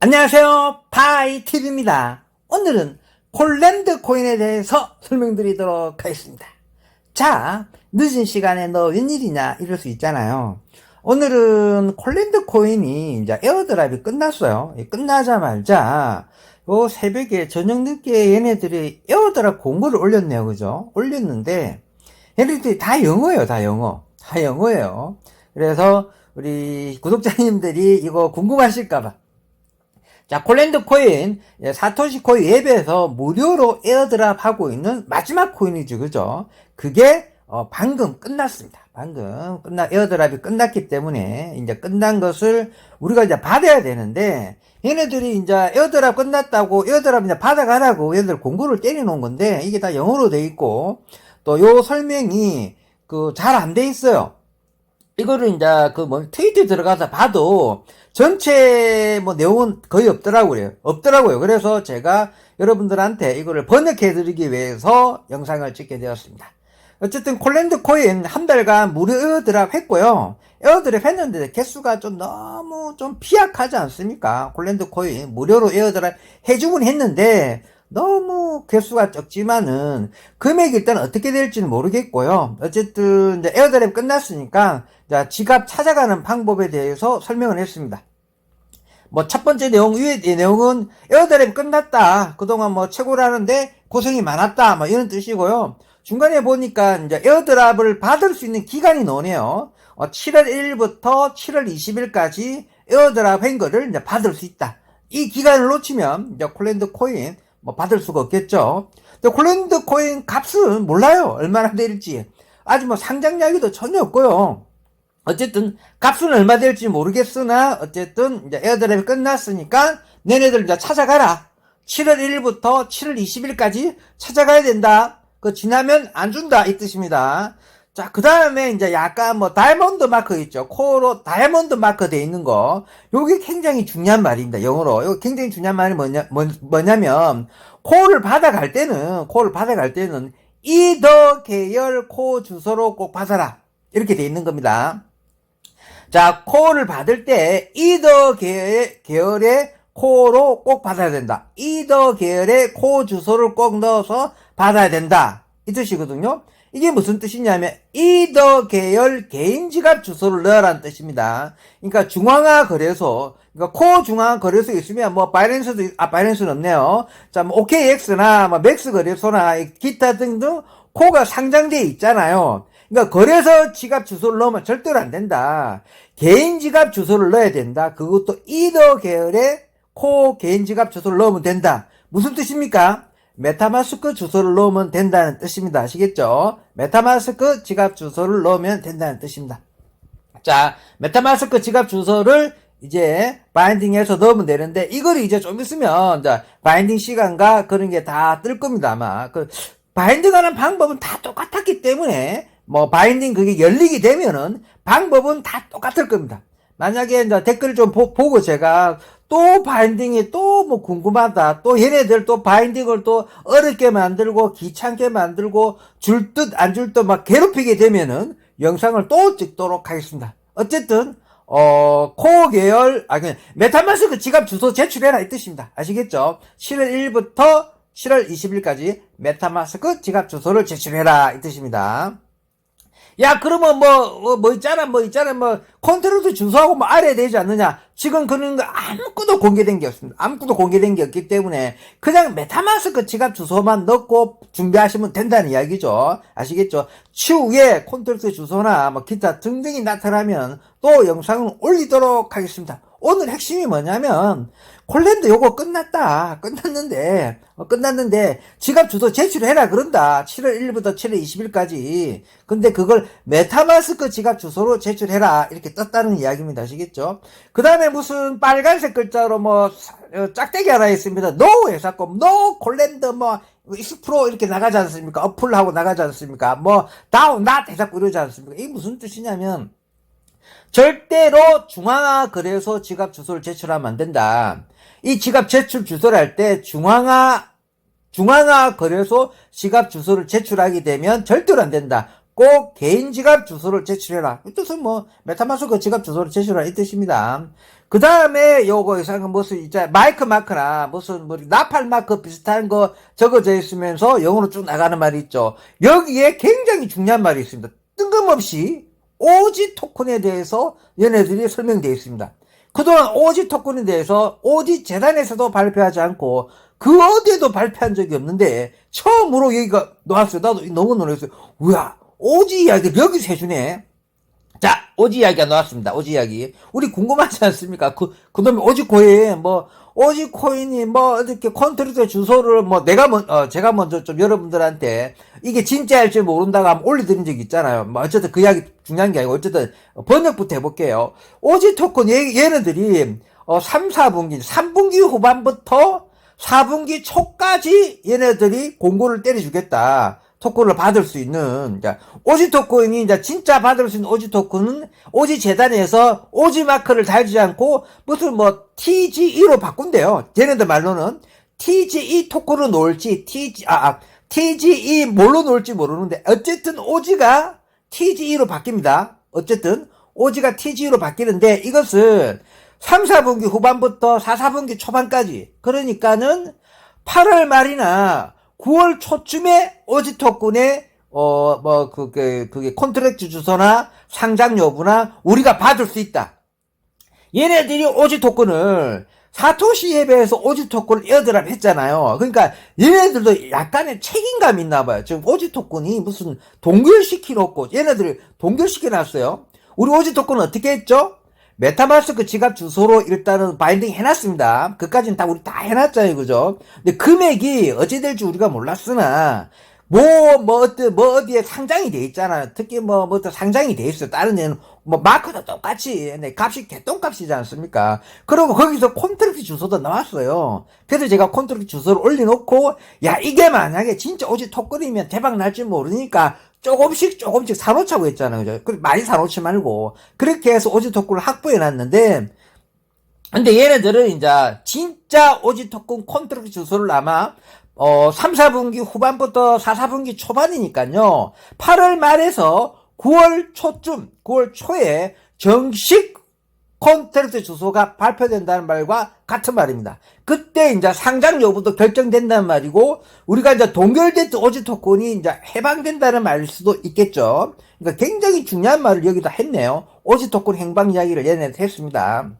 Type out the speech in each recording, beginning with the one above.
안녕하세요. 파이TV입니다. 오늘은 콜랜드 코인에 대해서 설명드리도록 하겠습니다. 자, 늦은 시간에 너 웬일이냐 이럴 수 있잖아요. 오늘은 콜랜드 코인이 이제 에어드랍이 끝났어요. 이 끝나자마자 요 새벽에 저녁 늦게 얘네들이 에어드랍 공고를 올렸네요. 그죠? 올렸는데 얘네들이 다 영어예요. 다 영어. 다 영어예요. 그래서 우리 구독자님들이 이거 궁금하실까봐 자, 콜랜드 코인, 예, 사토시 코인 앱에서 무료로 에어드랍 하고 있는 마지막 코인이죠. 그죠? 그게, 어, 방금 끝났습니다. 방금 끝나, 에어드랍이 끝났기 때문에, 이제 끝난 것을 우리가 이제 받아야 되는데, 얘네들이 이제 에어드랍 끝났다고, 에어드랍 이제 받아가라고 얘들 공고를 때려놓은 건데, 이게 다 영어로 돼 있고, 또 요 설명이, 그, 잘 안 돼 있어요. 이거를 이제 그 뭐 트위터 들어가서 봐도 전체 뭐 내용은 거의 없더라고요. 없더라고요. 그래서 제가 여러분들한테 이거를 번역해 드리기 위해서 영상을 찍게 되었습니다. 어쨌든 콜랜드 코인 한 달간 무료 에어드랍 했고요. 에어드랍 했는데 개수가 좀 너무 좀 피약하지 않습니까? 콜랜드 코인 무료로 에어드랍 해주긴 했는데 너무 개수가 적지만은 금액이 일단 어떻게 될지는 모르겠고요. 어쨌든 이제 에어드랍 끝났으니까 자, 지갑 찾아가는 방법에 대해서 설명을 했습니다. 뭐 첫 번째 내용 위에 이 내용은 에어드랍 끝났다. 그동안 뭐 최고라는데 고생이 많았다. 뭐 이런 뜻이고요. 중간에 보니까 이제 에어드랍을 받을 수 있는 기간이 나오네요. 어, 7월 1일부터 7월 20일까지 에어드랍 한 거를 이제 받을 수 있다. 이 기간을 놓치면 이제 콜랜드 코인 뭐 받을 수가 없겠죠. 근데 콜랜드 코인 값은 몰라요. 얼마나 될지. 아직 뭐 상장 이야기도 전혀 없고요. 어쨌든 값은 얼마 될지 모르겠으나 어쨌든 이제 에어드랍이 끝났으니까 너네들 이제 찾아가라. 7월 1일부터 7월 20일까지 찾아가야 된다. 그 지나면 안 준다 이 뜻입니다. 자, 그 다음에 이제 약간 뭐 다이아몬드 마크 있죠. 코로 다이아몬드 마크 돼 있는 거. 요게 굉장히 중요한 말입니다. 영어로. 요 굉장히 중요한 말이 뭐냐, 뭐, 뭐냐면 코를 받아갈 때는 코를 받아갈 때는 이 더 계열 코 주소로 꼭 받아라. 이렇게 돼 있는 겁니다. 자, 코를 받을 때 이 더 계열의, 계열의 코로 꼭 받아야 된다. 이 더 계열의 코 주소를 꼭 넣어서 받아야 된다. 이 뜻이거든요. 이게 무슨 뜻이냐면 이더 계열 개인 지갑 주소를 넣으라는 뜻입니다. 그러니까 중앙화 거래소, 그러니까 코 중앙화 거래소 있으면 뭐 바이낸스도 있- 아 바이낸스는 없네요. 자, 뭐 OKX나 뭐 맥스 거래소나 기타 등등 코가 상장돼 있잖아요. 그러니까 거래소 지갑 주소를 넣으면 절대로 안 된다. 개인 지갑 주소를 넣어야 된다. 그것도 이더 계열의 코 개인 지갑 주소를 넣으면 된다. 무슨 뜻입니까? 메타마스크 주소를 넣으면 된다는 뜻입니다. 아시겠죠? 메타마스크 지갑 주소를 넣으면 된다는 뜻입니다. 자, 메타마스크 지갑 주소를 이제 바인딩해서 넣으면 되는데 이걸 이제 좀 있으면 자, 바인딩 시간과 그런 게 다 뜰 겁니다. 아마 그 바인딩하는 방법은 다 똑같았기 때문에 뭐 바인딩 그게 열리게 되면은 방법은 다 똑같을 겁니다. 만약에 이제 댓글 좀 보, 고 제가 또 바인딩이 또 뭐 궁금하다. 또 얘네들 또 바인딩을 또 어렵게 만들고 귀찮게 만들고 줄 듯 안 줄 듯 막 괴롭히게 되면은 영상을 또 찍도록 하겠습니다. 어쨌든 어, 코어 계열, 아, 그냥, 메타마스크 지갑 주소 제출해라, 이 뜻입니다. 아시겠죠? 7월 1일부터 7월 20일까지 메타마스크 지갑 주소를 제출해라, 이 뜻입니다. 야, 그러면 뭐, 어, 뭐 있잖아, 뭐 있잖아, 뭐, 콘트롤트 주소하고 뭐 알아야 되지 않느냐? 지금 그런 거 아무것도 공개된 게 없습니다. 아무것도 공개된 게 없기 때문에, 그냥 메타마스크 지갑 주소만 넣고 준비하시면 된다는 이야기죠. 아시겠죠? 추후에 콘트롤트 주소나 뭐 기타 등등이 나타나면 또 영상을 올리도록 하겠습니다. 오늘 핵심이 뭐냐면, 콜랜드 요거 끝났다. 끝났는데, 어, 끝났는데, 지갑 주소 제출해라 그런다. 7월 1일부터 7월 20일까지. 근데 그걸 메타마스크 지갑 주소로 제출해라. 이렇게 떴다는 이야기입니다. 아시겠죠? 그 다음에 무슨 빨간색 글자로 뭐, 사- 어, 짝대기 하나 있습니다. 노 회사권, 노 콜랜드 뭐, 익스프로 이렇게 나가지 않습니까? 어플하고 나가지 않습니까? 뭐, 다운, 낫 해자꾸 이러지 않습니까? 이게 무슨 뜻이냐면, 절대로 중앙화 거래소 지갑 주소를 제출하면 안 된다. 이 지갑 제출 주소를 할 때 중앙화 중앙화 거래소 지갑 주소를 제출하게 되면 절대로 안 된다. 꼭 개인 지갑 주소를 제출해라. 이 뜻은 뭐 메타마스크 지갑 주소를 제출해라 이 뜻입니다. 그 다음에 요거 이상 무슨 이제 마이크 마크나 무슨 뭐 나팔 마크 비슷한 거 적어져 있으면서 영어로 쭉 나가는 말이 있죠. 여기에 굉장히 중요한 말이 있습니다. 뜬금없이 오지 토큰에 대해서 얘네들이 설명되어 있습니다. 그동안 오지 토큰에 대해서 오지 재단에서도 발표하지 않고 그 어디에도 발표한 적이 없는데 처음으로 여기가 나왔어요. 나도 너무 놀랐어요. 우야 오지 이야기를 여기서 해주네. 자, 오지 이야기가 나왔습니다. 오지 이야기. 우리 궁금하지 않습니까? 그, 그놈의 오지 코인, 뭐, 오지 코인이 뭐, 이렇게 컨트롤 주소를 뭐, 내가 먼, 어, 제가 먼저 좀 여러분들한테 이게 진짜일지 모른다고 하면 올려드린 적 있잖아요. 뭐, 어쨌든 그 이야기 중요한 게 아니고, 어쨌든 번역부터 해볼게요. 오지 토큰, 얘, 얘네들이, 어, 3, 4분기, 3분기 후반부터 4분기 초까지 얘네들이 공고를 때려주겠다. 토큰을 받을 수 있는, 자, 오지 토큰이 이제 진짜 받을 수 있는 오지 토큰은 오지 재단에서 오지 마크를 달지 않고 무슨 뭐 TGE로 바꾼대요. 걔네들 말로는 TGE 토큰을 놓을지, TG, 아, 아, TGE 뭘로 놓을지 모르는데, 어쨌든 오지가 TGE로 바뀝니다. 어쨌든, 오지가 TGE로 바뀌는데, 이것은 3, 4분기 후반부터 4, 4분기 초반까지, 그러니까는 8월 말이나 9월 초쯤에 오지 토큰의 어, 뭐, 그게, 그게 콘트랙트 주소나 상장 여부나 우리가 받을 수 있다. 얘네들이 오지 토큰을 사토시 앱에서 오지 토큰을 에어드랍 했잖아요. 그러니까 얘네들도 약간의 책임감이 있나 봐요. 지금 오지 토큰이 무슨 동결시키놓고 얘네들이 동결시켜 놨어요. 우리 오지 토큰은 어떻게 했죠? 메타마스크 지갑 주소로 일단은 바인딩 해놨습니다. 그까지는 다 우리 다 해놨잖아요, 그죠? 근데 금액이 어찌 될지 우리가 몰랐으나, 뭐, 뭐, 어디, 뭐, 어디에 상장이 돼 있잖아요. 특히 뭐, 뭐, 또 상장이 돼 있어요. 다른 데는, 뭐, 마크도 똑같이, 네, 값이 개똥값이지 않습니까? 그리고 거기서 콘트랙트 주소도 나왔어요. 그래서 제가 콘트랙트 주소를 올려놓고, 야, 이게 만약에 진짜 오지 톡거리면 대박 날지 모르니까, 조금씩 조금씩 사놓자고 했잖아요. 그죠? 그 많이 사놓지 말고. 그렇게 해서 오지 토큰을 확보해 놨는데, 근데 얘네들은 이제 진짜 오지 토큰 콘트랙트 주소를 아마 어 3, 4분기 후반부터 4, 4분기 초반이니까요. 8월 말에서 9월 초쯤, 9월 초에 정식 콘트랙트 주소가 발표된다는 말과 같은 말입니다. 그때 이제 상장 여부도 결정된다는 말이고 우리가 이제 동결됐 오지 토큰이 이제 해방된다는 말일 수도 있겠죠. 그러니까 굉장히 중요한 말을 여기다 했네요. 오지 토큰 행방 이야기를 얘네한테 했습니다.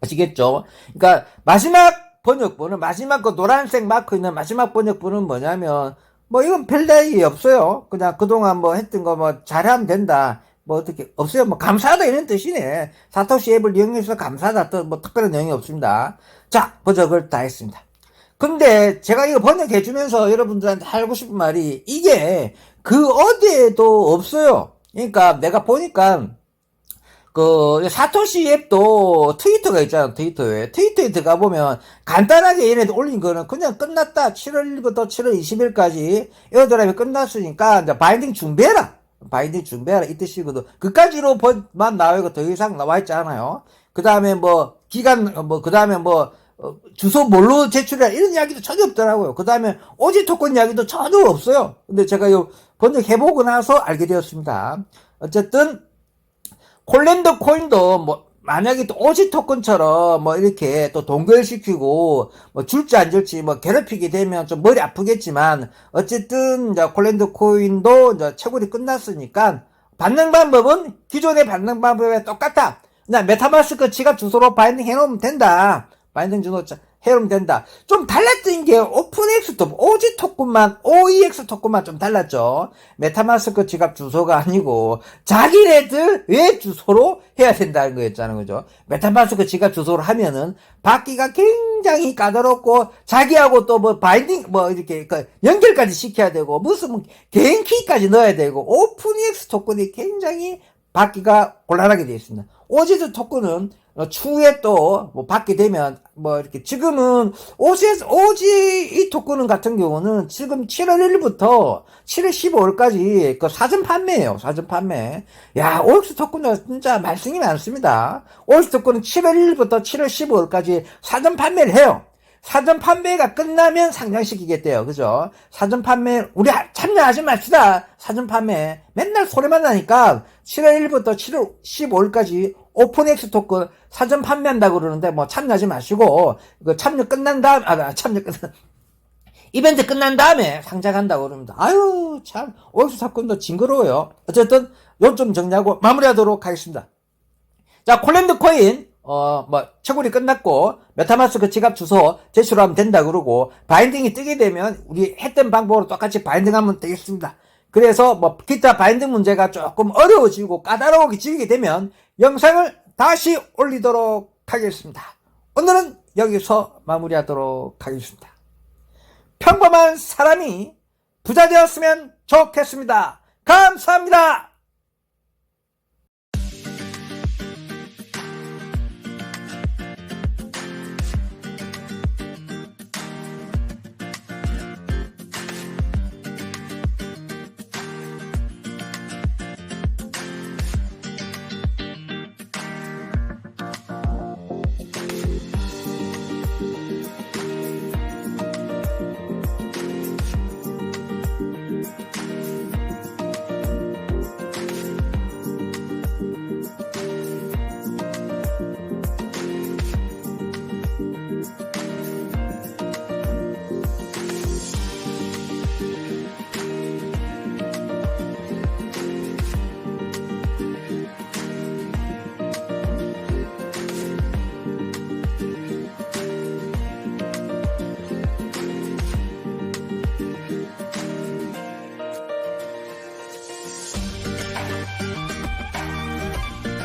아시겠죠? 그러니까 마지막 번역본은 마지막 그 노란색 마크 있는 마지막 번역본은 뭐냐면 뭐 이건 별다이 없어요. 그냥 그동안 뭐 했던 거 뭐 잘하면 된다. 뭐 어떻게 없어요. 뭐 감사하다 이런 뜻이네. 사토시 앱을 이용해서 감사하다 또 뭐 특별한 내용이 없습니다. 자 번역을 다 했습니다. 근데 제가 이거 번역해 주면서 여러분들한테 하고 싶은 말이 이게 그 어디에도 없어요. 그러니까 내가 보니까 그 사토시 앱도 트위터가 있잖아 트위터에 트위터에 들어가 보면 간단하게 얘네들 올린 거는 그냥 끝났다 7월 1일부터 7월 20일까지 에어드랍이 끝났으니까 이제 바인딩 준비해라 바인딩 준비해라. 이 뜻이거든 그까지로 만 나와있고 더 이상 나와 있지 않아요. 그 다음에 뭐 기간 뭐 그 다음에 뭐 어, 주소 뭘로 제출해라 이런 이야기도 전혀 없더라고요. 그 다음에 오지 토큰 이야기도 전혀 없어요. 근데 제가 요 번역해보고 나서 알게 되었습니다. 어쨌든 콜랜드 코인도 뭐 만약에 또 오지 토큰처럼 뭐 이렇게 또 동결시키고 뭐 줄지 안 줄지 뭐 괴롭히게 되면 좀 머리 아프겠지만 어쨌든 이제 콜랜드 코인도 이제 채굴이 끝났으니까 받는 방법은 기존의 받는 방법에 똑같다. 그냥 메타마스크 지갑 주소로 바인딩 해놓으면 된다. 바인딩 주소 해놓으면 된다. 좀 달랐던 게도 오지 토큰만 OEX 토큰만 좀 달랐죠. 메타마스크 지갑 주소가 아니고 자기네들 왜 주소로 해야 된다는 거였잖아요, 그죠? 메타마스크 지갑 주소로 하면은 받기가 굉장히 까다롭고 자기하고 또 뭐 바인딩 뭐 이렇게 그 연결까지 시켜야 되고 무슨 개인 키까지 넣어야 되고 오픈X 토큰이 굉장히 받기가 곤란하게 되어 있습니다. 오지드 토큰은 어, 추후에 또, 뭐, 받게 되면, 뭐, 이렇게, 지금은, 오지, 오지, 이 토큰은 같은 경우는 지금 7월 1일부터 7월 15일까지 그 사전 판매예요 사전 판매. 야, OX 토큰은 진짜 말씀이 많습니다. OX 토큰은 7월 1일부터 7월 15일까지 사전 판매를 해요. 사전 판매가 끝나면 상장시키겠대요. 그죠? 사전 판매, 우리 참여하지 맙시다. 사전 판매. 맨날 소리만 나니까 7월 1일부터 7월 15일까지 오픈엑스 토큰 사전 판매한다고 그러는데 뭐 참여하지 마시고, 그 참여 끝난 다음, 아, 참여 끝난, 이벤트 끝난 다음에 상장한다고 그럽니다. 아유, 참, 오엑스 사건도 징그러워요. 어쨌든, 요점 정리하고 마무리하도록 하겠습니다. 자, 콜랜드 코인, 어, 뭐, 채굴이 끝났고, 메타마스크 지갑 주소 제시로 하면 된다 그러고, 바인딩이 뜨게 되면, 우리 했던 방법으로 똑같이 바인딩하면 되겠습니다. 그래서, 뭐, 기타 바인딩 문제가 조금 어려워지고 까다로워지게 되면, 영상을 다시 올리도록 하겠습니다. 오늘은 여기서 마무리하도록 하겠습니다. 평범한 사람이 부자 되었으면 좋겠습니다. 감사합니다.